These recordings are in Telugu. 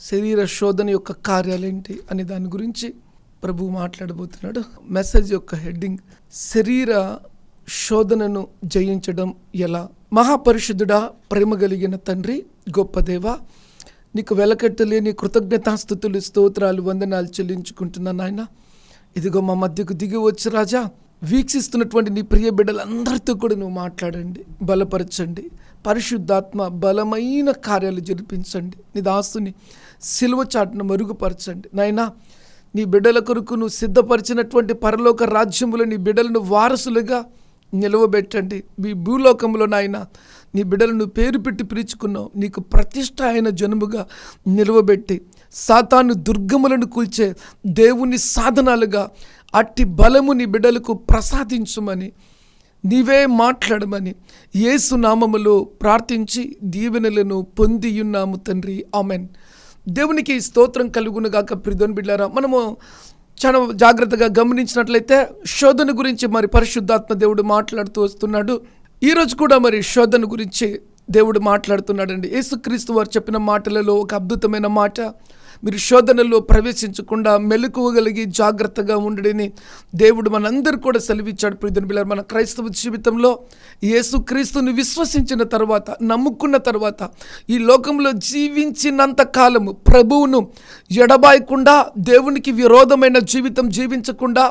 శరీర శోధన యొక్క కార్యాలేంటి అనే దాని గురించి ప్రభు మాట్లాడబోతున్నాడు. మెసేజ్ యొక్క హెడ్డింగ్ శరీర శోధనను జయించడం ఎలా? మహాపరిశుద్ధుడా ప్రేమ కలిగిన తండ్రి గొప్ప దేవ నీకు వెలకట్టలేని కృతజ్ఞతాస్థుతులు స్తోత్రాలు వందనాలు చెల్లించుకుంటున్నాను నాయన. ఇదిగో మా మధ్యకు దిగి వచ్చి రాజా వీక్షిస్తున్నటువంటి నీ ప్రియ బిడ్డలందరితో కూడా నువ్వు మాట్లాడండి బలపరచండి పరిశుద్ధాత్మ బలమైన కార్యాలు జరిపించండి నీ దాస్తుని సిలువ చాటును మరుగుపరచండి. నాయనా నీ బిడ్డల కొరకు నువ్వు సిద్ధపరిచినటువంటి పరలోక రాజ్యములో నీ బిడ్డలను వారసులుగా నిలవబెట్టండి. మీ భూలోకంలో నాయన నీ బిడ్డలను పేరు పెట్టి పిలుచుకున్నావు. నీకు ప్రతిష్ట అయిన జనుముగా నిలవబెట్టి సాతాను దుర్గములను కూల్చే దేవుని సాధనాలుగా అట్టి బలము నీ బిడ్డలకు ప్రసాదించుమని నీవే మాట్లాడమని ఏసునామములో ప్రార్థించి దీవెనలను పొందియున్నాము తండ్రి. ఆమెన్. దేవునికి స్తోత్రం కలుగునుగాక ప్రిధోన్ బిడ్డారా మనము చాలా జాగ్రత్తగా గమనించినట్లయితే శోధన గురించి మరి పరిశుద్ధాత్మ దేవుడు మాట్లాడుతూ వస్తున్నాడు. ఈరోజు కూడా మరి శోధన గురించి దేవుడు మాట్లాడుతున్నాడండి. యేసుక్రీస్తు వారు చెప్పిన మాటలలో ఒక అద్భుతమైన మాట మీరు శోధనలో ప్రవేశించకుండా మెలకువగలిగి జాగ్రత్తగా ఉండడని దేవుడు మనందరూ కూడా సెలవిచ్చాడు ప్రియని బిళ్ళారు మన క్రైస్తవ జీవితంలో యేసుక్రీస్తుని విశ్వసించిన తర్వాత నమ్ముకున్న తర్వాత ఈ లోకంలో జీవించినంత కాలము ప్రభువును ఎడబాయకుండా దేవునికి విరోధమైన జీవితం జీవించకుండా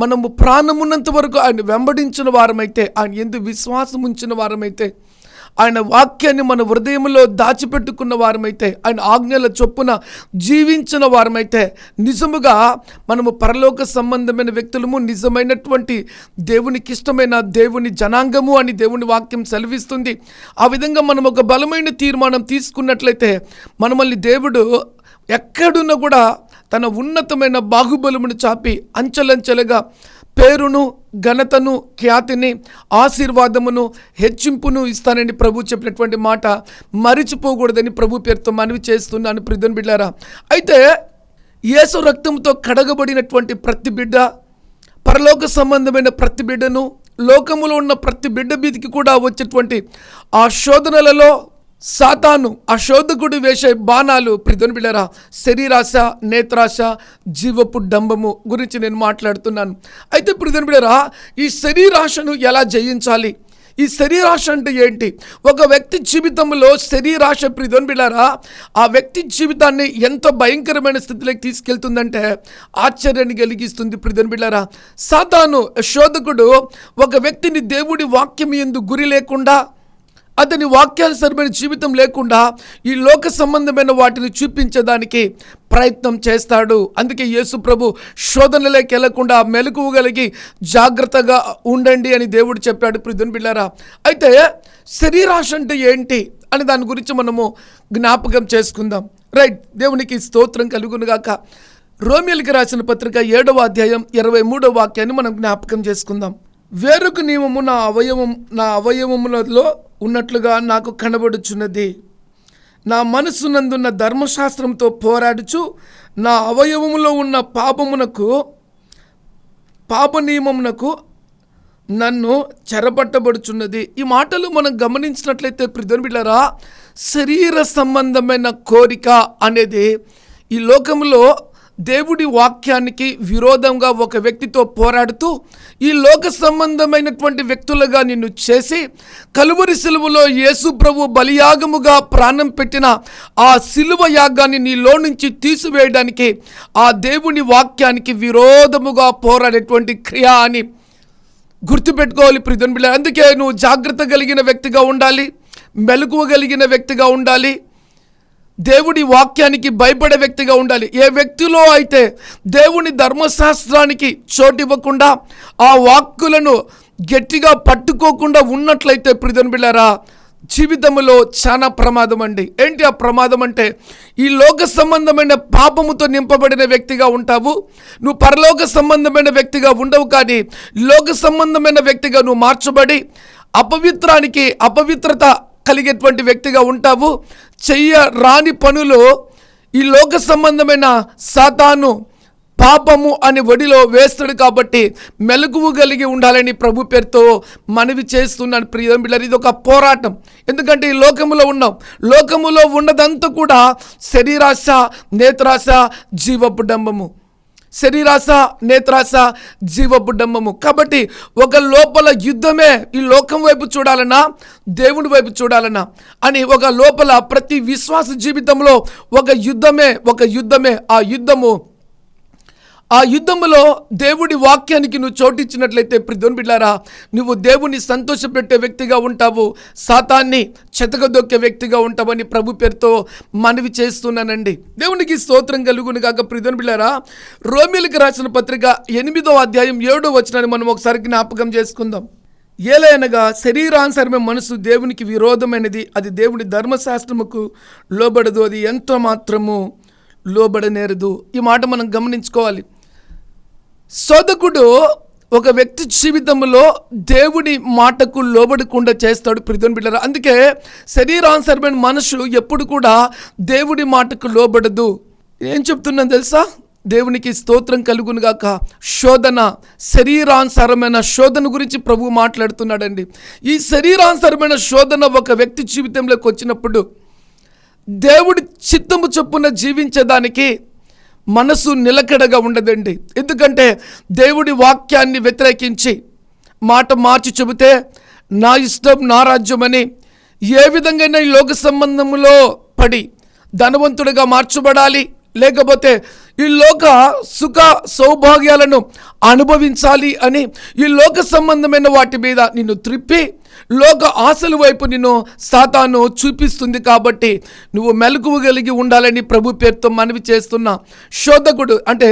మనము ప్రాణమున్నంత వరకు ఆయన వెంబడించిన వారమైతే ఆయన ఎందు విశ్వాసం ఉంచిన వారమైతే ఆయన వాక్యాన్ని మన హృదయంలో దాచిపెట్టుకున్న వారమైతే ఆయన ఆజ్ఞల చొప్పున జీవించిన వారమైతే నిజముగా మనము పరలోక సంబంధమైన వ్యక్తులము నిజమైనటువంటి దేవునికి ఇష్టమైన దేవుని జనాంగము అని దేవుని వాక్యం సెలవిస్తుంది. ఆ విధంగా మనం ఒక బలమైన తీర్మానం తీసుకున్నట్లయితే మనమల్ని దేవుడు ఎక్కడున్నా కూడా తన ఉన్నతమైన బాహుబలమును చాపి అంచెలంచెలుగా పేరును ఘనతను ఖ్యాతిని ఆశీర్వాదమును హెచ్చింపును ఇస్తానని ప్రభు చెప్పినటువంటి మాట మరిచిపోకూడదని ప్రభు పేరుతో మనవి చేస్తున్నాను ప్రిధన్ బిడ్డారా. అయితే యేసు రక్తంతో కడగబడినటువంటి ప్రతి బిడ్డ పరలోక సంబంధమైన ప్రతి బిడ్డను లోకములో ఉన్న ప్రతి బిడ్డ మీదికి కూడా వచ్చేటువంటి ఆ శోధనలలో సాతాను ఆ శోధకుడు వేసే బాణాలు ప్రిధుని బిళ్ళరా శరీరాశ నేత్రాశ జీవపు డంబము గురించి నేను మాట్లాడుతున్నాను. అయితే ప్రిధుని బిళ్ళరా ఈ శరీరాశను ఎలా జయించాలి? ఈ శరీరాశ అంటే ఏంటి? ఒక వ్యక్తి జీవితంలో శరీరాశ ప్రిధన్ బిళ్ళారా ఆ వ్యక్తి జీవితాన్ని ఎంత భయంకరమైన స్థితిలోకి తీసుకెళ్తుందంటే ఆశ్చర్యాన్ని కలిగిస్తుంది ప్రిధన్ బిళ్ళారా. సాతాను శోధకుడు ఒక వ్యక్తిని దేవుడి వాక్యం ఎందు గురి లేకుండా అతని వాక్యానుసరమైన జీవితం లేకుండా ఈ లోక సంబంధమైన వాటిని చూపించడానికి ప్రయత్నం చేస్తాడు. అందుకే యేసు ప్రభు శోధనలోకి వెళ్ళకుండా మెలకువగలిగి జాగ్రత్తగా ఉండండి అని దేవుడు చెప్పాడు. ప్రిధుని బిళ్ళారా అయితే శరీరాశ అంటే ఏంటి అని దాని గురించి మనము జ్ఞాపకం చేసుకుందాం. రైట్ దేవునికి స్తోత్రం కలుగునుగాక రోమిల్కి రాసిన పత్రిక ఏడవ అధ్యాయం ఇరవై మూడవ వాక్యాన్ని మనం జ్ఞాపకం చేసుకుందాం. వేరొక నియమము నా అవయవం నా అవయవములలో ఉన్నట్లుగా నాకు కనబడుచున్నది. నా మనస్సునందున్న ధర్మశాస్త్రంతో పోరాడుచు నా అవయవములో ఉన్న పాపమునకు పాప నియమమునకు నన్ను చెరపట్టబడుచున్నది. ఈ మాటలు మనం గమనించినట్లయితే ప్రిధన్ శరీర సంబంధమైన కోరిక అనేది ఈ లోకంలో దేవుడి వాక్యానికి విరోధంగా ఒక వ్యక్తితో పోరాడుతూ ఈ లోక సంబంధమైనటువంటి వ్యక్తులుగా నిన్ను చేసి కలువరి సిలువలో యేసు ప్రభు బలియాగముగా ప్రాణం పెట్టిన ఆ సిలువ యాగాన్ని నీలో నుంచి తీసివేయడానికి ఆ దేవుని వాక్యానికి విరోధముగా పోరాడేటువంటి క్రియ అని గుర్తుపెట్టుకోవాలి ప్రిధన్ అందుకే నువ్వు జాగ్రత్త కలిగిన వ్యక్తిగా ఉండాలి మెలకువ కలిగిన వ్యక్తిగా ఉండాలి దేవుడి వాక్యానికి భయపడే వ్యక్తిగా ఉండాలి. ఏ వ్యక్తిలో అయితే దేవుని ధర్మశాస్త్రానికి చోటివ్వకుండా ఆ వాక్కులను గట్టిగా పట్టుకోకుండా ఉన్నట్లయితే ప్రిధన్ బిళ్ళారా జీవితంలో చాలా ప్రమాదం అండి. ఏంటి ఆ ప్రమాదం అంటే ఈ లోక సంబంధమైన పాపముతో నింపబడిన వ్యక్తిగా ఉంటావు. నువ్వు పరలోక సంబంధమైన వ్యక్తిగా ఉండవు కానీ లోక సంబంధమైన వ్యక్తిగా నువ్వు మార్చబడి అపవిత్రానికి అపవిత్రత కలిగేటువంటి వ్యక్తిగా ఉంటావు. చెయ్య రాని పనులు ఈ లోక సంబంధమైన సాతాను పాపము అనే ఒడిలో వేస్తాడు కాబట్టి మెలకువు కలిగి ఉండాలని ప్రభు పేరుతో మనవి చేస్తున్నాను ప్రియ బిడ్డలు ఇది ఒక పోరాటం. ఎందుకంటే ఈ లోకములో ఉన్నాం. లోకములో ఉన్నదంతా కూడా శరీరాశ నేత్రాశ జీవపు డంబము. శరీరాశ నేత్రాశ జీవబుడ్డమ్మము. కాబట్టి ఒక లోపల యుద్ధమే ఈ లోకం వైపు చూడాలన్నా దేవుని వైపు చూడాలన్నా అని ఒక లోపల ప్రతి విశ్వాస జీవితంలో ఒక యుద్ధమే ఒక యుద్ధమే ఆ యుద్ధము ఆ యుద్ధములో దేవుడి వాక్యానికి నువ్వు చోటిచ్చినట్లయితే ప్రిధోన్ బిడ్డారా నువ్వు దేవుని సంతోషపెట్టే వ్యక్తిగా ఉంటావు సాతాన్ని చెతకదొక్కే వ్యక్తిగా ఉంటావని ప్రభు పేరుతో మనవి చేస్తున్నానండి. దేవునికి స్తోత్రం కలుగును కాక ప్రిధోన్ బిడ్డారా రోమిలకు రాసిన పత్రిక ఎనిమిదో అధ్యాయం ఏడో వచనాన్ని మనం ఒకసారి జ్ఞాపకం చేసుకుందాం. ఏలైనగా శరీరానుసరమే మనసు దేవునికి విరోధమైనది అది దేవుడి ధర్మశాస్త్రముకు లోబడదు అది ఎంత మాత్రము లోబడనేరదు. ఈ మాట మనం గమనించుకోవాలి. శోధకుడు ఒక వ్యక్తి జీవితంలో దేవుడి మాటకు లోబడకుండా చేస్తాడు ప్రిధోన్ బిడ్డరా అందుకే శరీరానుసరమైన మనసు ఎప్పుడు కూడా దేవుడి మాటకు లోబడదు. ఏం చెప్తున్నాను తెలుసా? దేవునికి స్తోత్రం కలుగును గాక. శోధన శరీరానుసారమైన శోధన గురించి ప్రభు మాట్లాడుతున్నాడండి. ఈ శరీరానుసారమైన శోధన ఒక వ్యక్తి జీవితంలోకి వచ్చినప్పుడు దేవుడి చిత్తము చొప్పున జీవించేదానికి మనసు నిలకడగా ఉండదండి. ఎందుకంటే దేవుడి వాక్యాన్ని వ్యతిరేకించి మాట మార్చి చెబితే నా ఇష్టం నా రాజ్యం అని ఏ విధంగా లోక సంబంధంలో పడి ధనవంతుడిగా మార్చబడాలి. లేకపోతే ఈ లోక సుఖ సౌభాగ్యాలను అనుభవించాలి అని ఈ లోక సంబంధమైన వాటి మీద నిన్ను త్రిప్పి లోక ఆశల వైపు నిన్ను సాతాను చూపిస్తుంది కాబట్టి నువ్వు మెలకువ కలిగి ఉండాలని ప్రభు పేరుతో మనవి చేస్తున్న శోధకుడు అంటే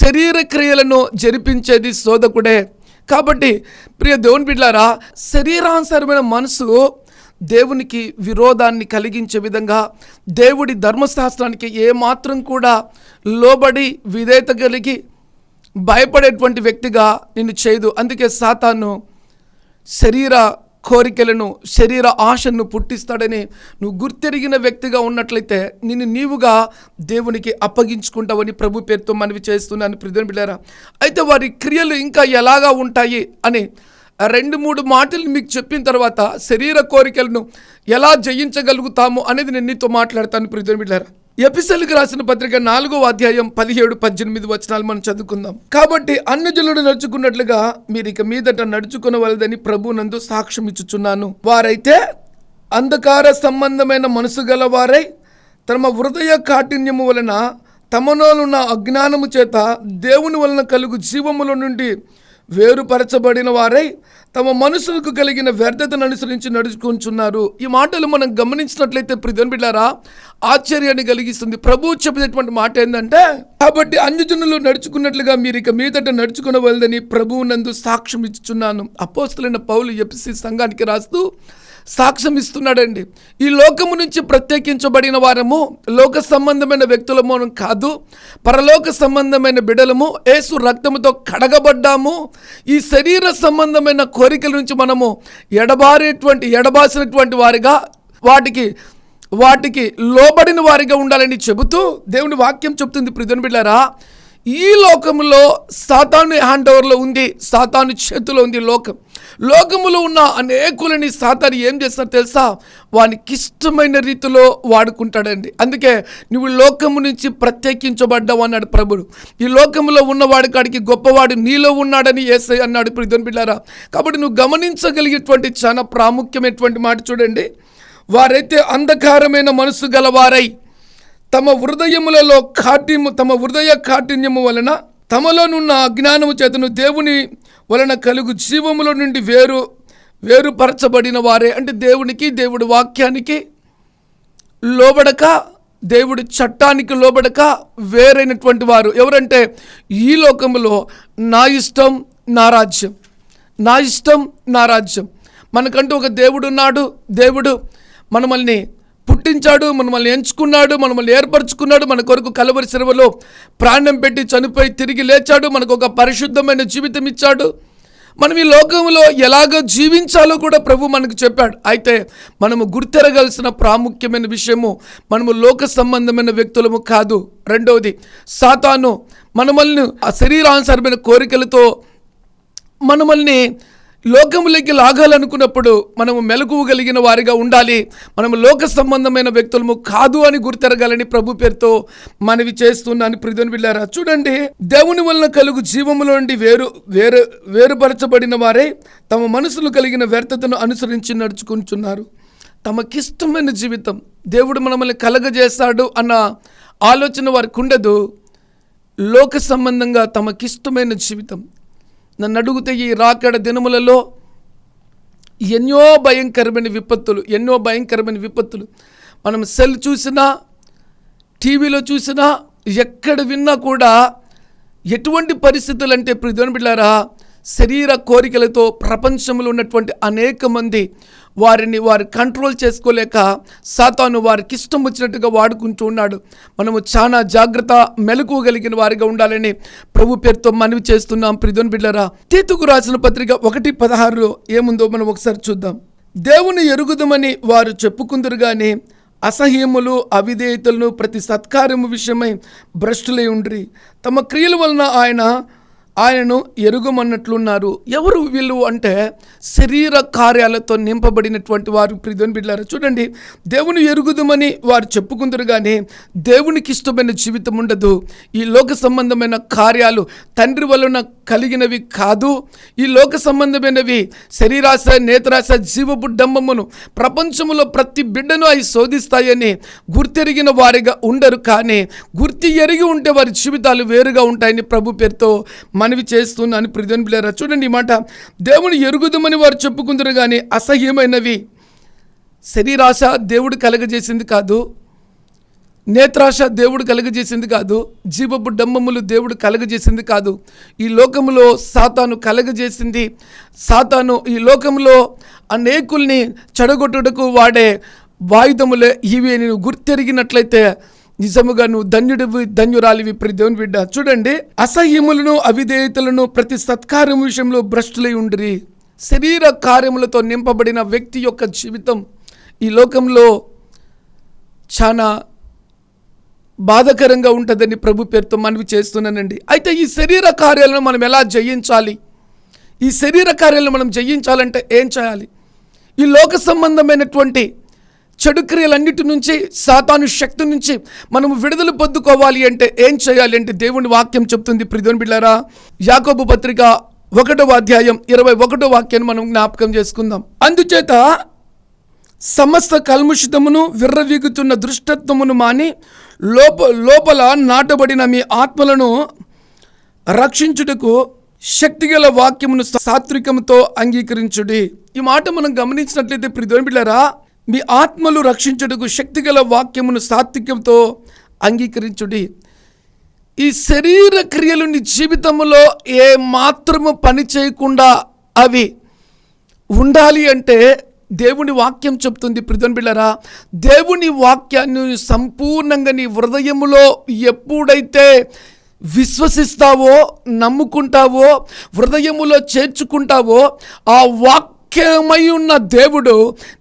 శరీర క్రియలను జరిపించేది శోధకుడే. కాబట్టి ప్రియ దేవుని బిడ్లారా శరీరానుసరమైన మనసు దేవునికి విరోధాన్ని కలిగించే విధంగా దేవుడి ధర్మశాస్త్రానికి ఏమాత్రం కూడా లోబడి విధేయత కలిగి భయపడేటువంటి వ్యక్తిగా నిన్ను చేయదు. అందుకే సాతాను శరీర కోరికలను శరీర ఆశను పుట్టిస్తాడని నువ్వు గుర్తెరిగిన వ్యక్తిగా ఉన్నట్లయితే నిన్ను నీవుగా దేవునికి అప్పగించుకుంటావని ప్రభు పేరుతో మనవి చేస్తున్నాను. ప్రిధన అయితే వారి క్రియలు ఇంకా ఎలాగా ఉంటాయి అని రెండు మూడు మాటలు మీకు చెప్పిన తర్వాత శరీర కోరికలను ఎలా జయించగలుగుతాము అనేది నేను నీతో మాట్లాడతాను ప్రిధన బిడ్డారా ఎపిసెల్కి రాసిన పత్రిక నాలుగో అధ్యాయం పదిహేడు పద్దెనిమిది వచనాలు మనం చదువుకుందాం. కాబట్టి అన్నజనుడు నడుచుకున్నట్లుగా మీరు ఇక మీదట నడుచుకునవలదని ప్రభునందు సాక్ష్యం ఇచ్చుచున్నాను. వారైతే అంధకార సంబంధమైన మనసు గల వారై తమ హృదయ కాఠిన్యము వలన తమలోనున్న అజ్ఞానము చేత దేవుని వలన కలుగు జీవముల నుండి వేరుపరచబడిన వారై తమ మనసులకు కలిగిన వ్యర్థతను అనుసరించి నడుచుకుంటున్నారు ఈ మాటలు మనం గమనించినట్లయితే ప్రిధన్ బిడ్డారా ఆశ్చర్యాన్ని కలిగిస్తుంది. ప్రభు చెప్పినటువంటి మాట ఏంటంటే కాబట్టి అన్యజనులు నడుచుకున్నట్లుగా మీరు ఇక మీదట నడుచుకునవలదని ప్రభువు నందు సాక్ష్యం ఇచ్చుచున్నాను. అపోస్తులైన పౌలు ఎపిసి సంఘానికి రాస్తూ సాక్ష్యం ఇస్తున్నాడండి. ఈ లోకము నుంచి ప్రత్యేకించబడిన వారము లోక సంబంధమైన వ్యక్తులము కాదు పరలోక సంబంధమైన బిడలము ఏసు రక్తముతో కడగబడ్డాము. ఈ శరీర సంబంధమైన కోరికల నుంచి మనము ఎడబారేటువంటి ఎడబాసినటువంటి వారిగా వాటికి వాటికి లోబడిన వారిగా ఉండాలని చెబుతూ దేవుని వాక్యం చెబుతుంది ప్రిధన్ బిడ్డారా. ఈ లోకంలో సాతాను హ్యాండ్ ఓవర్లో ఉంది సాతాను చేతిలో ఉంది లోకం. లోకములో ఉన్న అనేకులని సాతాను ఏం చేస్తారో తెలుసా? వానికి ఇష్టమైన రీతిలో వాడుకుంటాడండి. అందుకే నువ్వు లోకము నుంచి ప్రత్యేకించబడ్డావు అన్నాడు ప్రభుడు. ఈ లోకములో ఉన్నవాడి కాడికి గొప్పవాడు నీలో ఉన్నాడని ఏసై అన్నాడు. ఇప్పుడు ఇద్దరు బిడ్డారా కాబట్టి నువ్వు గమనించగలిగేటువంటి చాలా ప్రాముఖ్యమైనటువంటి మాట చూడండి. వారైతే అంధకారమైన మనసు గలవారై తమ హృదయములలో కాఠిన్యము తమ హృదయ కాఠిన్యము వలన తమలోనున్న అజ్ఞానము చేతను దేవుని వలన కలుగు జీవములో నుండి వేరు వేరుపరచబడిన వారే. అంటే దేవునికి దేవుడి వాక్యానికి లోబడక దేవుడి చట్టానికి లోబడక వేరైనటువంటి వారు. ఎవరంటే ఈ లోకములో నా ఇష్టం నా రాజ్యం. నా ఇష్టం నా రాజ్యం. మనకంటూ ఒక దేవుడు ఉన్నాడు. దేవుడు మనమల్ని పుట్టించాడు మనల్ని ఎంచుకున్నాడు మనల్ని ఏర్పరచుకున్నాడు మన కొరకు కలవరి సెలవులో ప్రాణం పెట్టి చనిపోయి తిరిగి లేచాడు మనకు ఒక పరిశుద్ధమైన జీవితం ఇచ్చాడు. మనం ఈ లోకంలో ఎలాగ జీవించాలో కూడా ప్రభు మనకు చెప్పాడు. అయితే మనము గుర్తెరగాల్సిన ప్రాముఖ్యమైన విషయము మనము లోక సంబంధమైన వ్యక్తులము కాదు. రెండవది సాతాను మనమల్ని ఆ శరీరానుసారమైన కోరికలతో మనమల్ని లోకములకి లాగాలనుకున్నప్పుడు మనము మెలకువగలిగిన వారిగా ఉండాలి. మనము లోక సంబంధమైన వ్యక్తులము కాదు అని గుర్తెరగాలని ప్రభు పేరుతో మనవి చేస్తున్నాను ప్రిధుని బిళ్ళారా చూడండి దేవుని వలన కలుగు జీవములో నుండి వేరు వేరు వేరుపరచబడిన వారే తమ మనసులు కలిగిన వ్యర్థతను అనుసరించి నడుచుకుంటున్నారు. తమకిష్టమైన జీవితం దేవుడు మనల్ని కలగజేస్తాడు అన్న ఆలోచన వారికి ఉండదు. లోక సంబంధంగా తమకిష్టమైన జీవితం నన్ను అడుగుతే ఈ రాకడ దినములలో ఎన్నో భయంకరమైన విపత్తులు ఎన్నో భయంకరమైన విపత్తులు. మనం సెల్ చూసినా టీవీలో చూసినా ఎక్కడ విన్నా కూడా ఎటువంటి పరిస్థితులు అంటే ప్రిధోని బిడ్డారా శరీర కోరికలతో ప్రపంచంలో ఉన్నటువంటి అనేక మంది వారిని వారు కంట్రోల్ చేసుకోలేక సాతాను వారికి ఇష్టం వచ్చినట్టుగా వాడుకుంటూ ఉన్నాడు. మనము చాలా జాగ్రత్త మెలకువగలిగిన వారిగా ఉండాలని ప్రభు పేరుతో మనవి చేస్తున్నాం. ప్రిధోన్ బిడ్డరా తీతుకు రాసిన పత్రిక ఒకటి పదహారులో ఏముందో మనం ఒకసారి చూద్దాం. దేవుని ఎరుగుదమని వారు చెప్పుకుందరు కానీ అసహ్యములు అవిధేయతలను ప్రతి సత్కార్యము విషయమై భ్రష్టులై ఉండ్రి. తమ క్రియల వలన ఆయన ఆయనను ఎరుగమన్నట్లున్నారు. ఎవరు వీళ్ళు అంటే శరీర కార్యాలతో నింపబడినటువంటి వారు ప్రిధోని బిడ్డారు చూడండి. దేవుని ఎరుగుదమని వారు చెప్పుకుందరు కానీ దేవునికి ఇష్టమైన జీవితం ఉండదు. ఈ లోక సంబంధమైన కార్యాలు తండ్రి వలన కలిగినవి కాదు. ఈ లోక సంబంధమైనవి శరీరాశ నేత్రాశ జీవపు డంబమును ప్రపంచంలో ప్రతి బిడ్డను అవి శోధిస్తాయని గుర్తెరిగిన వారిగా ఉండరు కానీ గుర్తి ఎరిగి ఉంటే వారి జీవితాలు వేరుగా ఉంటాయని ప్రభు పేరుతో మనవి చేస్తున్నాను ప్రిధన్ పిల్లరా చూడండి ఈ మాట. దేవుని ఎరుగుదమని వారు చెప్పుకుందరు కానీ అసహ్యమైనవి. శరీరాశ దేవుడు కలగజేసింది కాదు. నేత్రాశ దేవుడు కలుగజేసింది కాదు. జీవపు డమ్మములు దేవుడు కలగజేసింది కాదు. ఈ లోకములో సాతాను కలగజేసింది. సాతాను ఈ లోకంలో అనేకుల్ని చెడగొట్టుటకు వాడే వాయుధములే ఇవి. నేను గుర్తెరిగినట్లయితే నిజముగా నువ్వు ధన్యుడివి ధన్యురాలివి ప్రతి దేవుని బిడ్డ. చూడండి అసహ్యములను అవిధేయతలను ప్రతి సత్కార్యం విషయంలో భ్రష్టులై ఉండిరి. శరీర కార్యములతో నింపబడిన వ్యక్తి యొక్క జీవితం ఈ లోకంలో చాలా బాధకరంగా ఉంటుందని ప్రభు పేరుతో మనవి చేస్తున్నానండి. అయితే ఈ శరీర కార్యాలను మనం ఎలా జయించాలి? ఈ శరీర కార్యాలను మనం జయించాలంటే ఏం చేయాలి? ఈ లోక సంబంధమైనటువంటి చెడు క్రియలన్నిటి నుంచి సాతాను శక్తి నుంచి మనము విడుదల పొందుకోవాలి అంటే ఏం చేయాలి అంటే దేవుని వాక్యం చెప్తుంది. ప్రిధోని బిళ్ళారా యాకోబు పత్రిక ఒకటవ అధ్యాయం ఇరవై ఒకటో వాక్యాన్ని మనం జ్ఞాపకం చేసుకుందాం. అందుచేత సమస్త కల్ముషితమును విర్రవీగుతున్న దృష్టత్వమును మాని లోప లోపల నాటబడిన మీ ఆత్మలను రక్షించుటకు శక్తిగల వాక్యమును సాత్వికముతో అంగీకరించుడి. ఈ మాట మనం గమనించినట్లయితే ప్రిధోని బిళ్ళారా మీ ఆత్మలు రక్షించుటకు శక్తిగల వాక్యమును సాత్వికంతో అంగీకరించుడి. ఈ శరీర క్రియలు నీ జీవితంలో ఏ మాత్రము పని చేయకుండా అవి ఉండాలి అంటే దేవుని వాక్యం చెప్తుంది ప్రిధన్ బిళ్ళరా. దేవుని వాక్యాన్ని సంపూర్ణంగా నీ హృదయములో ఎప్పుడైతే విశ్వసిస్తావో నమ్ముకుంటావో హృదయములో చేర్చుకుంటావో ఆ వాక్ వాక్యమై ఉన్న దేవుడు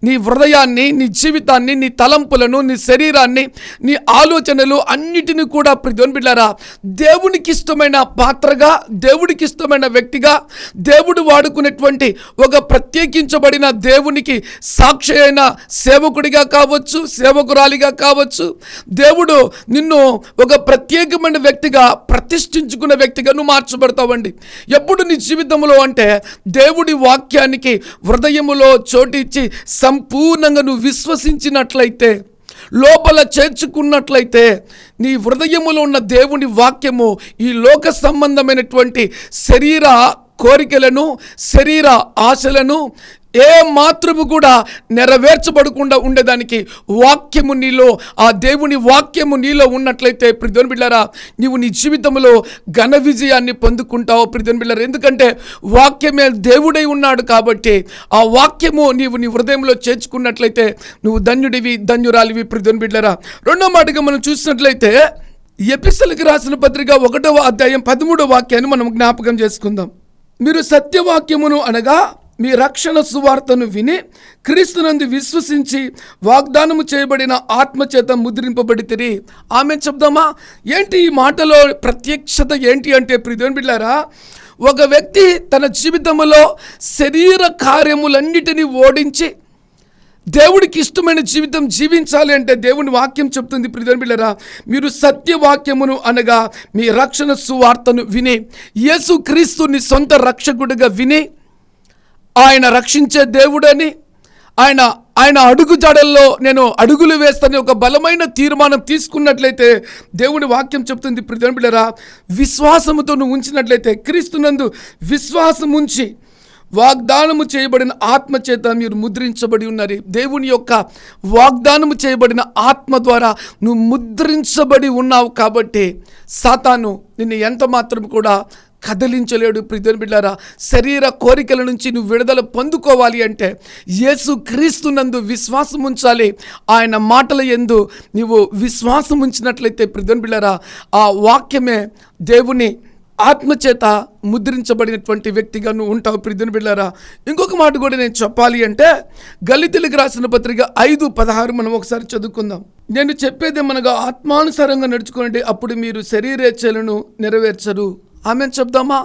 నీ హృదయాన్ని నీ జీవితాన్ని నీ తలంపులను నీ శరీరాన్ని నీ ఆలోచనలు అన్నిటిని కూడా ప్రిధోన్ బిడ్డారా దేవునికి ఇష్టమైన పాత్రగా దేవుడికి ఇష్టమైన వ్యక్తిగా దేవుడు వాడుకునేటువంటి ఒక ప్రత్యేకించబడిన దేవునికి సాక్షి అయిన సేవకుడిగా కావచ్చు సేవకురాలిగా కావచ్చు దేవుడు నిన్ను ఒక ప్రత్యేకమైన వ్యక్తిగా ప్రతిష్ఠించుకున్న వ్యక్తిగా నువ్వు మార్చబడతావండి. ఎప్పుడు నీ జీవితంలో అంటే దేవుడి వాక్యానికి హృదయములో చోటిచ్చి సంపూర్ణంగా నువ్వు విశ్వసించినట్లయితే లోపల చేర్చుకున్నట్లయితే నీ హృదయములో ఉన్న దేవుని వాక్యము ఈ లోక సంబంధమైనటువంటి శరీర కోరికలను శరీర ఆశలను ఏ మాత్రము కూడా నెరవేర్చబడకుండా ఉండేదానికి వాక్యము నీలో ఆ దేవుని వాక్యము నీలో ఉన్నట్లయితే ప్రిధోని బిళ్ళారా నీవు నీ జీవితంలో ఘన విజయాన్ని పొందుకుంటావు ప్రిధోని బిళ్ళారా ఎందుకంటే వాక్యమే దేవుడై ఉన్నాడు కాబట్టి ఆ వాక్యము నీవు నీ హృదయంలో చేర్చుకున్నట్లయితే నువ్వు ధన్యుడివి ధన్యురాలివి ప్రిధోని బిళ్ళారా రెండో మాటగా మనం చూసినట్లయితే ఎపిసలకి రాసిన పత్రిక ఒకటవ అధ్యాయం పదమూడవ వాక్యాన్ని మనం జ్ఞాపకం చేసుకుందాం. మీరు సత్యవాక్యమును అనగా మీ రక్షణ సువార్తను విని క్రీస్తునందు విశ్వసించి వాగ్దానము చేయబడిన ఆత్మచేత ముద్రింపబడితిరి. ఆమె చెప్దామా? ఏంటి ఈ మాటలో ప్రత్యక్షత ఏంటి అంటే ప్రియోన్ బిడ్డారా ఒక వ్యక్తి తన జీవితంలో శరీర కార్యములన్నిటినీ ఓడించి దేవుడికి ఇష్టమైన జీవితం జీవించాలి అంటే దేవుని వాక్యం చెప్తుంది ప్రియుని బిళ్ళరా మీరు సత్యవాక్యమును అనగా మీ రక్షణ సువార్తను విని యేసు క్రీస్తుని సొంత రక్షకుడిగా విని ఆయన రక్షించే దేవుడని ఆయన ఆయన అడుగు జాడల్లో నేను అడుగులు వేస్తానని ఒక బలమైన తీర్మానం తీసుకున్నట్లయితే దేవుని వాక్యం చెప్తుంది. ప్రియుని విశ్వాసముతో నువ్వు ఉంచినట్లయితే క్రీస్తునందు విశ్వాసం ఉంచి వాగ్దానము చేయబడిన ఆత్మ చేత మీరు ముద్రించబడి ఉన్నారు దేవుని యొక్క వాగ్దానము చేయబడిన ఆత్మ ద్వారా నువ్వు ముద్రించబడి ఉన్నావు కాబట్టి సాతాను నిన్ను ఎంత మాత్రం కూడా కదిలించలేడు ప్రియుని బిడ్డారా. శరీర కోరికల నుంచి నువ్వు విడుదల పొందుకోవాలి అంటే యేసు క్రీస్తునందు విశ్వాసం ఉంచాలి. ఆయన మాటల ఎందు నువ్వు విశ్వాసం ఉంచినట్లయితే ప్రియుని బిడ్డారా ఆ వాక్యమే దేవుని ఆత్మచేత ముద్రించబడినటువంటి వ్యక్తిగా నువ్వు ఉంటావు ప్రియుని బిళ్ళారా ఇంకొక మాట కూడా నేను చెప్పాలి అంటే గలితులకు రాసిన పత్రిక ఐదు పదహారు మనం ఒకసారి చదువుకుందాం. నేను చెప్పేది మనగా ఆత్మానుసారంగా నడుచుకోండి అప్పుడు మీరు శరీరేచ్ఛలను నెరవేర్చరు. ఆమె చెప్దామా?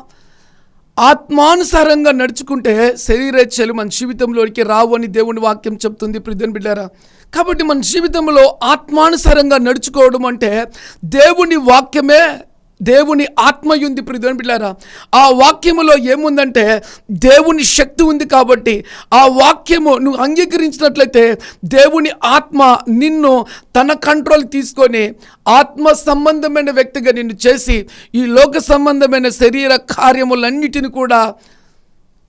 ఆత్మానుసారంగా నడుచుకుంటే శరీరేచ్ఛలు మన జీవితంలోకి రావు అని దేవుని వాక్యం చెప్తుంది. ప్రియుని బిడ్డారా కాబట్టి మన జీవితంలో ఆత్మానుసారంగా నడుచుకోవడం అంటే దేవుని వాక్యమే దేవుని ఆత్మయుంది ప్రియుని బిడ్డారా? ఆ వాక్యములో ఏముందంటే దేవుని శక్తి ఉంది కాబట్టి ఆ వాక్యము నువ్వు అంగీకరించినట్లయితే దేవుని ఆత్మ నిన్ను తన కంట్రోల్ తీసుకొని ఆత్మ సంబంధమైన వ్యక్తిగా నిన్ను చేసి ఈ లోక సంబంధమైన శరీర కార్యములన్నిటిని కూడా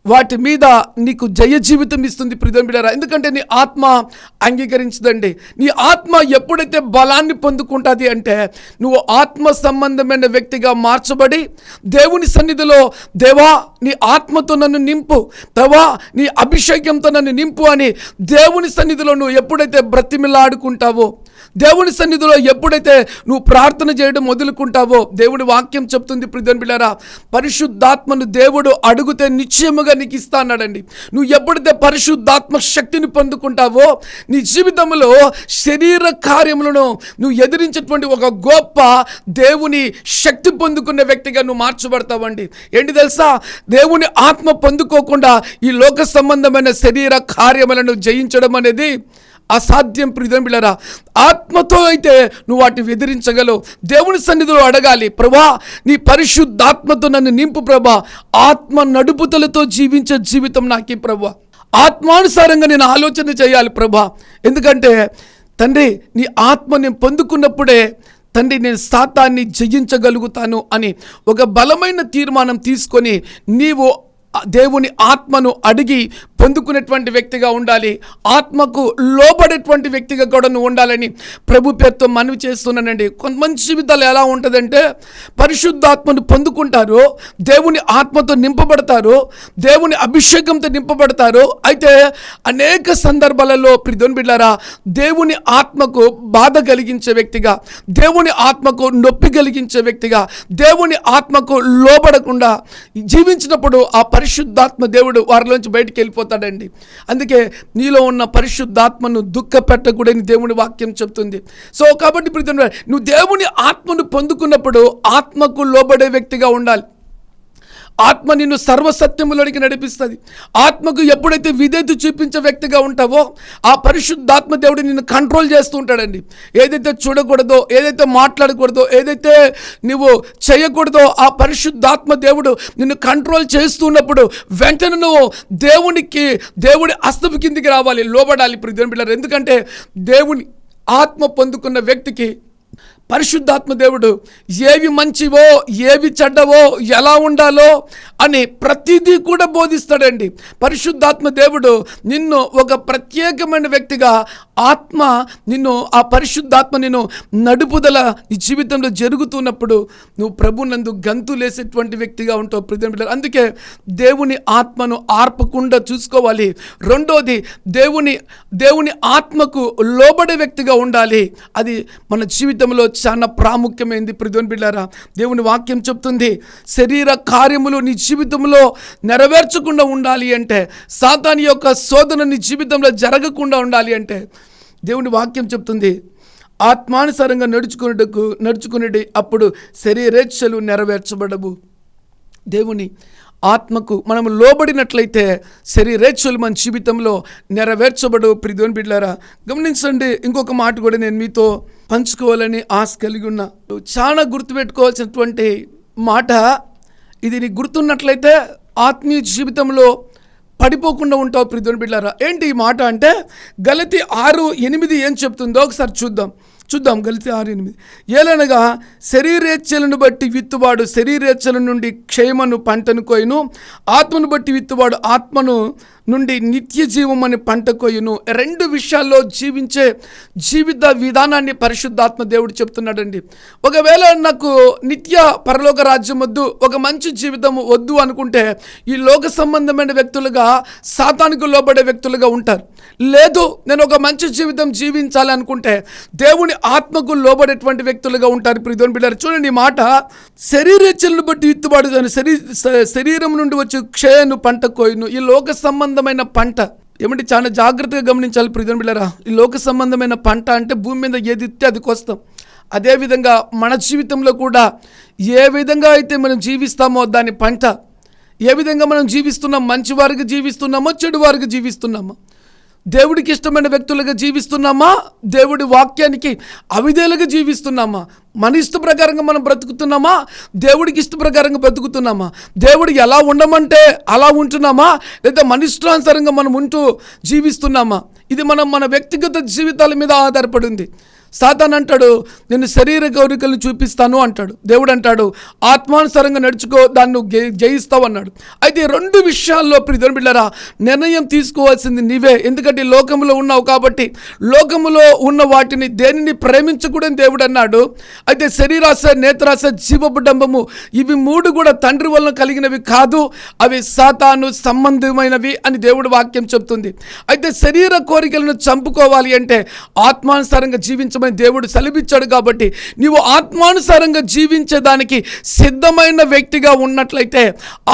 వాటి మీద నీకు జయ జీవితం ఇస్తుంది ప్రిదంబిడారా ఎందుకంటే నీ ఆత్మ అంగీకరించదండి. నీ ఆత్మ ఎప్పుడైతే బలాన్ని పొందుకుంటుంది అంటే నువ్వు ఆత్మ సంబంధమైన వ్యక్తిగా మార్చబడి దేవుని సన్నిధిలో దేవా నీ ఆత్మతో నన్ను నింపు దేవా నీ అభిషేకంతో నన్ను నింపు అని దేవుని సన్నిధిలో నువ్వు ఎప్పుడైతే బ్రతిమిలాడుకుంటావో దేవుని సన్నిధిలో ఎప్పుడైతే నువ్వు ప్రార్థన చేయడం మొదలుకుంటావో దేవుడి వాక్యం చెప్తుంది ప్రిధన్ బిళ్ళారా పరిశుద్ధాత్మను దేవుడు అడుగుతే నిశ్చయముగా నీకు ఇస్తా అన్నాడండి. నువ్వు ఎప్పుడైతే పరిశుద్ధాత్మ శక్తిని పొందుకుంటావో నీ జీవితంలో శరీర కార్యములను నువ్వు ఎదిరించేటువంటి ఒక గొప్ప దేవుని శక్తి పొందుకున్న వ్యక్తిగా నువ్వు మార్చబడతావండి. ఏంటి తెలుసా? దేవుని ఆత్మ పొందుకోకుండా ఈ లోక సంబంధమైన శరీర కార్యములను జయించడం అనేది అసాధ్యం ప్రియం బిళ్ళరా. ఆత్మతో అయితే నువ్వు వాటిని ఎదిరించగలవు దేవుని సన్నిధిలో అడగాలి ప్రభా నీ పరిశుద్ధాత్మతో నన్ను నింపు ప్రభా. ఆత్మ నడుపుతలతో జీవించే జీవితం నాకి ప్రభా. ఆత్మానుసారంగా నేను ఆలోచన చేయాలి ప్రభా. ఎందుకంటే తండ్రి నీ ఆత్మ నేను పొందుకున్నప్పుడే తండ్రి నేను సాతాన్ని జయించగలుగుతాను అని ఒక బలమైన తీర్మానం తీసుకొని నీవు దేవుని ఆత్మను అడిగి పొందుకునేటువంటి వ్యక్తిగా ఉండాలి. ఆత్మకు లోబడేటువంటి వ్యక్తిగా కూడా నువ్వు ఉండాలని ప్రభు పేరుతో మనవి చేస్తున్నానండి. కొంతమంది జీవితాలు ఎలా ఉంటుందంటే పరిశుద్ధాత్మను పొందుకుంటారు దేవుని ఆత్మతో నింపబడతారు దేవుని అభిషేకంతో నింపబడతారు. అయితే అనేక సందర్భాలలో ప్రిధోని బిడ్డారా దేవుని ఆత్మకు బాధ కలిగించే వ్యక్తిగా దేవుని ఆత్మకు నొప్పి కలిగించే వ్యక్తిగా దేవుని ఆత్మకు లోబడకుండా జీవించినప్పుడు ఆ పరిశుద్ధాత్మ దేవుడు వారిలోంచి బయటికి వెళ్ళిపోతాడండి అందుకే నీలో ఉన్న పరిశుద్ధాత్మను దుఃఖ పెట్టకూడని దేవుని వాక్యం చెప్తుంది. సో కాబట్టి ఇప్పుడు నువ్వు దేవుని ఆత్మను పొందుకున్నప్పుడు ఆత్మకు లోబడే వ్యక్తిగా ఉండాలి. ఆత్మ నిన్ను సర్వసత్యములోనికి నడిపిస్తుంది. ఆత్మకు ఎప్పుడైతే విధేత చూపించే వ్యక్తిగా ఉంటావో ఆ పరిశుద్ధాత్మ దేవుడు నిన్ను కంట్రోల్ చేస్తూ ఉంటాడండి. ఏదైతే చూడకూడదో ఏదైతే మాట్లాడకూడదో ఏదైతే నువ్వు చేయకూడదో ఆ పరిశుద్ధాత్మ దేవుడు నిన్ను కంట్రోల్ చేస్తూ ఉన్నప్పుడు వెంటనే నువ్వు దేవునికి దేవుడి అస్తపు కిందికి రావాలి లోబడాలి. ఇప్పుడు దేవుని ఎందుకంటే దేవుని ఆత్మ పొందుకున్న వ్యక్తికి పరిశుద్ధాత్మ దేవుడు ఏవి మంచివో ఏవి చెడ్డవో ఎలా ఉండాలో అని ప్రతిదీ కూడా బోధిస్తాడండి. పరిశుద్ధాత్మ దేవుడు నిన్ను ఒక ప్రత్యేకమైన వ్యక్తిగా ఆత్మ నిన్ను ఆ పరిశుద్ధాత్మ నిన్ను నడుపుదల నీ జీవితంలో జరుగుతున్నప్పుడు నువ్వు ప్రభునందు గంతులేసేటువంటి వ్యక్తిగా ఉంటావు ప్రతి అందుకే దేవుని ఆత్మను ఆర్పకుండా చూసుకోవాలి. రెండోది దేవుని దేవుని ఆత్మకు లోబడే వ్యక్తిగా ఉండాలి. అది మన జీవితంలో చాలా ప్రాముఖ్యమైంది ప్రతిని బిడ్డారా దేవుని వాక్యం చెప్తుంది శరీర కార్యములు నీ జీవితంలో నెరవేర్చకుండా ఉండాలి అంటే సాతాని యొక్క శోధన నీ జీవితంలో జరగకుండా ఉండాలి అంటే దేవుని వాక్యం చెప్తుంది. ఆత్మానుసారంగా నడుచుకునేటకు నడుచుకునేటి అప్పుడు శరీరేచ్ఛలు నెరవేర్చబడవు. దేవుని ఆత్మకు మనం లోబడినట్లయితే శరీరేచ్ఛలు మన జీవితంలో నెరవేర్చబడు ప్రిధోని బిడ్డారా గమనించండి ఇంకొక మాట కూడా నేను మీతో పంచుకోవాలని ఆశ కలిగి ఉన్నా. చాలా గుర్తుపెట్టుకోవాల్సినటువంటి మాట ఇది. నీకు గుర్తున్నట్లయితే ఆత్మీయ జీవితంలో పడిపోకుండా ఉంటావు ప్రిధోని బిడ్డారా ఏంటి ఈ మాట అంటే గలతి ఆరు ఎనిమిది ఏం చెప్తుందో ఒకసారి చూద్దాం. చూద్దాం గలితి ఆరు ఎనిమిది. ఏలనగా శరీరేచ్ఛలను బట్టి విత్తువాడు శరీరేచ్ఛల నుండి క్షేమను పంటను కోయను ఆత్మను బట్టి విత్తువాడు ఆత్మను నుండి నిత్య జీవం అని పంట కోయును రెండు విషయాల్లో జీవించే జీవిత విధానాన్ని పరిశుద్ధాత్మ దేవుడు చెప్తున్నాడండి. ఒకవేళ నాకు నిత్య పరలోక రాజ్యం వద్దు ఒక మంచి జీవితం వద్దు అనుకుంటే ఈ లోక సంబంధమైన వ్యక్తులుగా సాతానికి లోబడే వ్యక్తులుగా ఉంటారు. లేదు నేను ఒక మంచి జీవితం జీవించాలి అనుకుంటే దేవుని ఆత్మకు లోబడేటువంటి వ్యక్తులుగా ఉంటారు. ప్రిధోని బిడ్డారు చూడండి ఈ మాట. శరీరేచ్ఛలను బట్టి విత్తుబాటు శరీ శరీరం నుండి వచ్చే క్షయను పంట కోయును ఈ లోక సంబంధం సంబంధమైన పంట. ఏమంటే చాలా జాగ్రత్తగా గమనించాలి ప్రిధోని బిళ్ళరా ఈ లోక సంబంధమైన పంట అంటే భూమి మీద ఏది ఇస్తే అది కోస్తాం. అదేవిధంగా మన జీవితంలో కూడా ఏ విధంగా అయితే మనం జీవిస్తామో దాని పంట ఏ విధంగా మనం జీవిస్తున్నాం మంచి వారికి జీవిస్తున్నామో చెడు వారికి జీవిస్తున్నామో దేవుడికి ఇష్టమైన వ్యక్తులుగా జీవిస్తున్నామా? దేవుడి వాక్యానికి అవిధేలుగా జీవిస్తున్నామా? మన ఇష్ట ప్రకారంగా మనం బ్రతుకుతున్నామా? దేవుడికి ఇష్ట ప్రకారంగా బ్రతుకుతున్నామా? దేవుడు ఎలా ఉండమంటే అలా ఉంటున్నామా? లేదా మన ఇష్టానుసారంగా మనం ఉంటూ జీవిస్తున్నామా? ఇది మనం మన వ్యక్తిగత జీవితాల మీద ఆధారపడింది. సాతాన్ అంటాడు నేను శరీర కోరికలను చూపిస్తాను అంటాడు. దేవుడు అంటాడు ఆత్మానుసారంగా నడుచుకో దాన్ని జయిస్తావు అన్నాడు. అయితే రెండు విషయాల్లో ప్రిధన్ బిళ్ళరా నిర్ణయం తీసుకోవాల్సింది నీవే. ఎందుకంటే లోకంలో లోకములో ఉన్నావు కాబట్టి లోకములో ఉన్న వాటిని దేనిని ప్రేమించకూడని దేవుడు అన్నాడు. అయితే శరీరాశ నేత్రాశ జీవబుడంబము ఇవి మూడు కూడా తండ్రి వలన కలిగినవి కాదు అవి సాతాను సంబంధమైనవి అని దేవుడు వాక్యం చెప్తుంది. అయితే శరీర కోరికలను చంపుకోవాలి అంటే ఆత్మానుసారంగా జీవించమని దేవుడు సెలవిచ్చాడు కాబట్టి నీవు ఆత్మానుసారంగా జీవించేదానికి సిద్ధమైన వ్యక్తిగా ఉన్నట్లయితే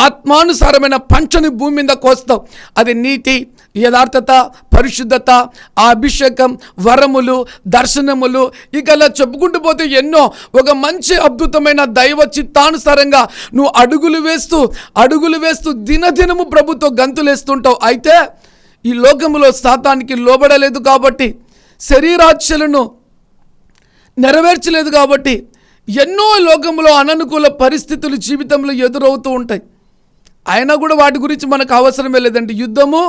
ఆత్మానుసారమైన పంచని భూమి మీద కోస్తావు. అది నీతి యథార్థత పరిశుద్ధత అభిషేకం వరములు దర్శనములు ఇక అలా చెప్పుకుంటూ పోతే ఎన్నో ఒక మంచి అద్భుతమైన దైవ చిత్తానుసారంగా నువ్వు అడుగులు వేస్తూ అడుగులు వేస్తూ దినదినము ప్రభుత్వ గంతులేస్తుంటావు. అయితే ఈ లోకములో శాతానికి లోబడలేదు కాబట్టి శరీరాచ్యలను నెరవేర్చలేదు కాబట్టి ఎన్నో లోకంలో అననుకూల పరిస్థితులు జీవితంలో ఎదురవుతూ ఉంటాయి. అయినా కూడా వాటి గురించి మనకు అవసరమే లేదండి. యుద్ధము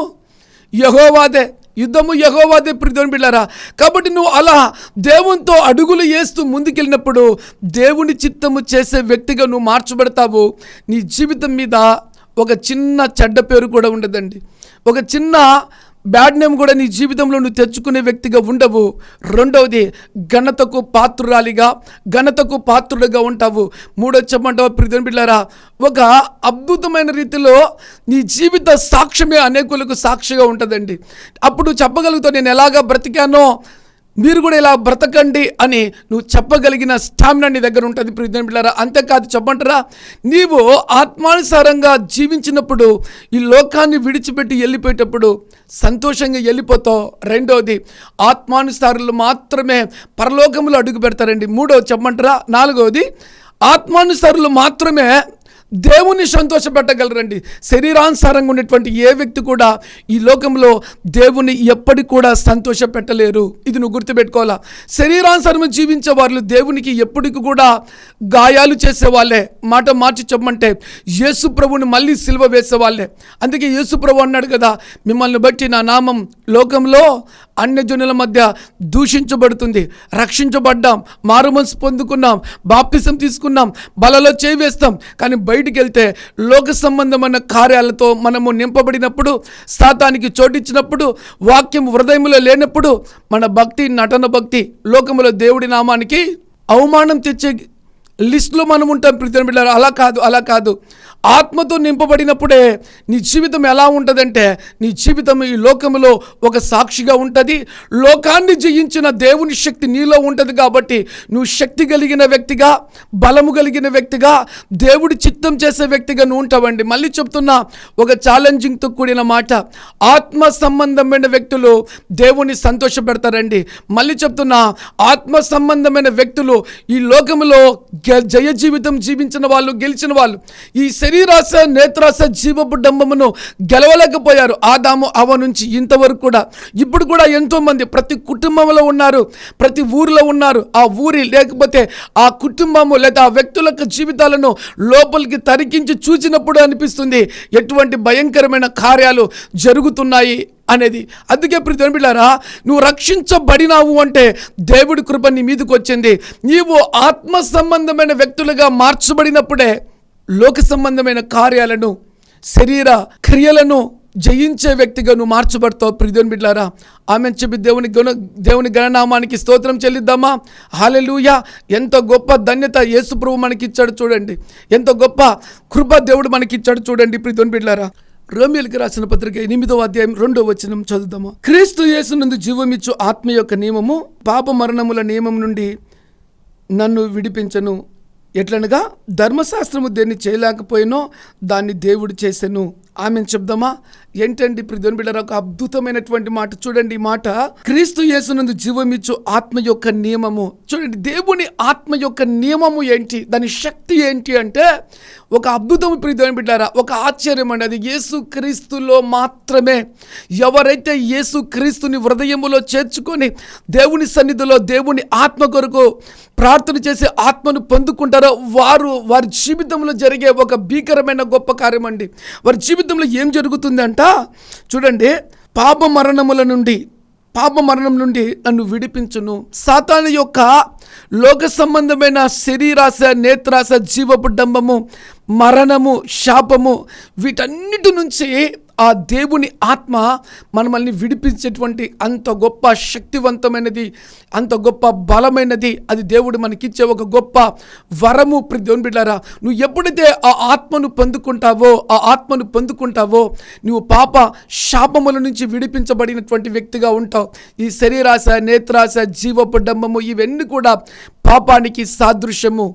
యహోవాదే యుద్ధము యహోవాదే ప్రిధోని బిళ్ళారా. కాబట్టి నువ్వు అలా దేవునితో అడుగులు వేస్తూ ముందుకెళ్ళినప్పుడు దేవుని చిత్తము చేసే వ్యక్తిగా నువ్వు మార్చబడతావు. నీ జీవితం మీద ఒక చిన్న చెడ్డ పేరు కూడా ఉండదండి. ఒక చిన్న బ్యాడ్ నేమ్ కూడా నీ జీవితంలో నువ్వు తెచ్చుకునే వ్యక్తిగా ఉండవు. రెండవది ఘనతకు పాత్రురాలిగా ఘనతకు పాత్రుడుగా ఉంటావు. మూడో చెప్పమంటావు ప్రిధన్ బిళ్ళారా ఒక అద్భుతమైన రీతిలో నీ జీవిత సాక్ష్యమే అనేకులకు సాక్షిగా ఉంటుందండి. అప్పుడు చెప్పగలుగుతావు నేను ఎలాగా బ్రతికానో మీరు కూడా ఇలా బ్రతకండి అని నువ్వు చెప్పగలిగిన స్టామినా నీ దగ్గర ఉంటుంది ప్రియుని బిళ్ళారా అంతేకాదు చెప్పంటారా నీవు ఆత్మానుసారంగా జీవించినప్పుడు ఈ లోకాన్ని విడిచిపెట్టి వెళ్ళిపోయేటప్పుడు సంతోషంగా వెళ్ళిపోతావు. రెండవది ఆత్మానుసారులు మాత్రమే పరలోకములు అడుగు పెడతారండి. మూడవది చెప్పమంటారా? నాలుగవది ఆత్మానుసారులు మాత్రమే దేవుణ్ణి సంతోషపెట్టగలరండి. శరీరానుసారంగా ఉన్నటువంటి ఏ వ్యక్తి కూడా ఈ లోకంలో దేవుని ఎప్పటికి కూడా సంతోషపెట్టలేరు. ఇది నువ్వు గుర్తుపెట్టుకోవాలా? శరీరానుసారం జీవించే వాళ్ళు దేవునికి ఎప్పటికి కూడా గాయాలు చేసేవాళ్ళే. మాట మార్చి చెప్పమంటే యేసు ప్రభుని మళ్ళీ సిల్వ వేసేవాళ్ళే. అందుకే యేసు ప్రభు అన్నాడు కదా మిమ్మల్ని బట్టి నా నామం లోకంలో అన్యజనుల మధ్య దూషించబడుతుంది. రక్షించబడ్డాం. మారుమనసు పొందుకున్నాం. బాప్తిసం తీసుకున్నాం. బలలో చేవేస్తాం కానీ బయటికి వెళ్తే లోక సంబంధమైన కార్యాలతో మనము నింపబడినప్పుడు సాతానికి చోటిచ్చినప్పుడు వాక్యం హృదయంలో లేనప్పుడు మన భక్తి నటన భక్తి లోకములో దేవుడి నామానికి అవమానం తెచ్చే లిస్ట్లో మనం ఉంటాం ప్రీతం బిడ్డారు అలా కాదు అలా కాదు. ఆత్మతో నింపబడినప్పుడే నీ జీవితం ఎలా ఉంటుందంటే నీ జీవితం ఈ లోకంలో ఒక సాక్షిగా ఉంటుంది. లోకాన్ని జయించిన దేవుని శక్తి నీలో ఉంటుంది కాబట్టి నువ్వు శక్తి కలిగిన వ్యక్తిగా బలము కలిగిన వ్యక్తిగా దేవుడి చిత్తం చేసే వ్యక్తిగా నువ్వు ఉంటావండి. మళ్ళీ చెప్తున్నా ఒక ఛాలెంజింగ్తో కూడిన మాట. ఆత్మ సంబంధమైన వ్యక్తులు దేవుని సంతోషపెడతారండి. మళ్ళీ చెప్తున్నా ఆత్మ సంబంధమైన వ్యక్తులు ఈ లోకంలో జయ జీవితం జీవించిన వాళ్ళు గెలిచిన వాళ్ళు ఈ శరీరాశ నేత్రాశ జీవపు డంబమును గెలవలేకపోయారు. ఆదాము అవ నుంచి ఇంతవరకు కూడా. ఇప్పుడు కూడా ఎంతోమంది ప్రతి కుటుంబంలో ఉన్నారు ప్రతి ఊరిలో ఉన్నారు. ఆ ఊరి లేకపోతే ఆ కుటుంబము లేదా ఆ వ్యక్తుల యొక్క జీవితాలను లోపలికి తరికించి చూచినప్పుడు అనిపిస్తుంది ఎటువంటి భయంకరమైన కార్యాలు జరుగుతున్నాయి. అనేది. అందుకే ప్రతి బిడ్డారా నువ్వు రక్షించబడినావు అంటే దేవుడి కృప నీ మీదకి వచ్చింది. నీవు ఆత్మ సంబంధమైన వ్యక్తులుగా మార్చబడినప్పుడే లోక సంబంధమైన కార్యాలను శరీర క్రియలను జయించే వ్యక్తిగా నువ్వు మార్చబడతావు ప్రియుని బిడ్లారా ఆమె చెప్పి దేవుని గుణ దేవుని గణనామానికి స్తోత్రం చెల్లిద్దామా? హాలెలూయా ఎంత గొప్ప ధన్యత యేసుప్రభు మనకి ఇచ్చాడు చూడండి. ఎంత గొప్ప కృప దేవుడు మనకి ఇచ్చాడు చూడండి ప్రియుని బిడ్లారా రోమిల్కి రాసిన పత్రిక ఎనిమిదో అధ్యాయం రెండో వచనం చదువుదాము. క్రీస్తు యేసునందు జీవమిచ్చు ఆత్మ యొక్క నియమము పాప మరణముల నియమం నుండి నన్ను విడిపించను. ఎట్లనగా ధర్మశాస్త్రము దేన్ని చేయలేకపోయినో దాన్ని దేవుడు చేసెను. ఆమెను చెప్దామా? ఏంటండి ప్రిధుని బిడ్డరా ఒక అద్భుతమైనటువంటి మాట. చూడండి ఈ మాట. క్రీస్తు యేసునందు జీవమిచ్చు ఆత్మ యొక్క నియమము. చూడండి దేవుని ఆత్మ యొక్క నియమము ఏంటి? దాని శక్తి ఏంటి అంటే ఒక అద్భుతం ప్రిధుని బిడ్డారా ఒక ఆశ్చర్యం అండి. అది యేసు క్రీస్తులో మాత్రమే. ఎవరైతే యేసు క్రీస్తుని హృదయములో చేర్చుకొని దేవుని సన్నిధిలో దేవుని ఆత్మ కొరకు ప్రార్థన చేసి ఆత్మను పొందుకుంటారో వారు వారి జీవితంలో జరిగే ఒక భీకరమైన గొప్ప కార్యం అండి వారి జీవితంలో ఏం జరుగుతుందంట? చూడండి పాప మరణముల నుండి పాప మరణం నుండి నన్ను విడిపించును. సాతాను యొక్క లోక సంబంధమైన శరీరాశ నేత్రాశ జీవపు డంబము మరణము శాపము వీటన్నిటి నుంచి ఆ దేవుని ఆత్మ మనమల్ని విడిపించేటువంటి అంత గొప్ప శక్తివంతమైనది అంత గొప్ప బలమైనది అది దేవుడు మనకిచ్చే ఒక గొప్ప వరము. ప్రతి దేవుని బిడ్డారా నువ్వు ఎప్పుడైతే ఆ ఆత్మను పొందుకుంటావో ఆ ఆత్మను పొందుకుంటావో నువ్వు పాప శాపముల నుంచి విడిపించబడినటువంటి వ్యక్తిగా ఉంటావు. ఈ శరీరాశ నేత్రాశ జీవపు డంబము ఇవన్నీ కూడా పాపానికి సాదృశ్యము.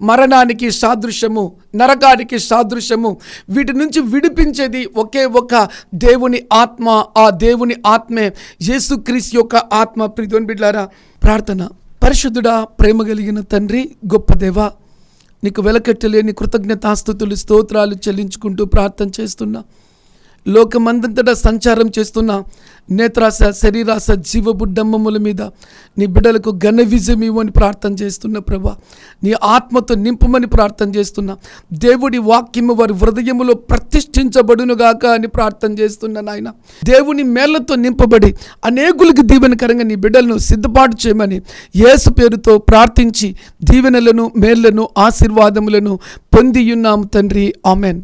మరణానికి సాదృశ్యము నరకానికి సాదృశ్యము వీటి నుంచి విడిపించేది ఒకే ఒక దేవుని ఆత్మ. ఆ దేవుని ఆత్మే యేసుక్రీస్తు యొక్క ఆత్మ. ప్రిధోని బిడ్లారా ప్రార్థన. పరిశుద్ధుడా ప్రేమ కలిగిన తండ్రి గొప్ప దేవ నీకు వెలకట్టలేని కృతజ్ఞతాస్థుతులు స్తోత్రాలు చెల్లించుకుంటూ ప్రార్థన చేస్తున్నా. లోకమందంతటా సంచారం చేస్తున్న. నేత్రాశ శరీరాశ జీవబుడ్డమ్మముల మీద నీ బిడ్డలకు ఘన విజయం ఇవ్వని ప్రార్థన చేస్తున్న ప్రభా. నీ ఆత్మతో నింపమని ప్రార్థన చేస్తున్నా దేవుడి వాక్యము వారి హృదయములో ప్రతిష్ఠించబడునుగాక అని ప్రార్థన చేస్తున్నా నాయన. దేవుని మేళ్ళతో నింపబడి అనేకులకు దీవెనకరంగా నీ బిడ్డలను సిద్ధపాటు చేయమని యేసు పేరుతో ప్రార్థించి దీవెనలను మేళ్ళను ఆశీర్వాదములను పొందియున్నాం తండ్రి. ఆమెన్.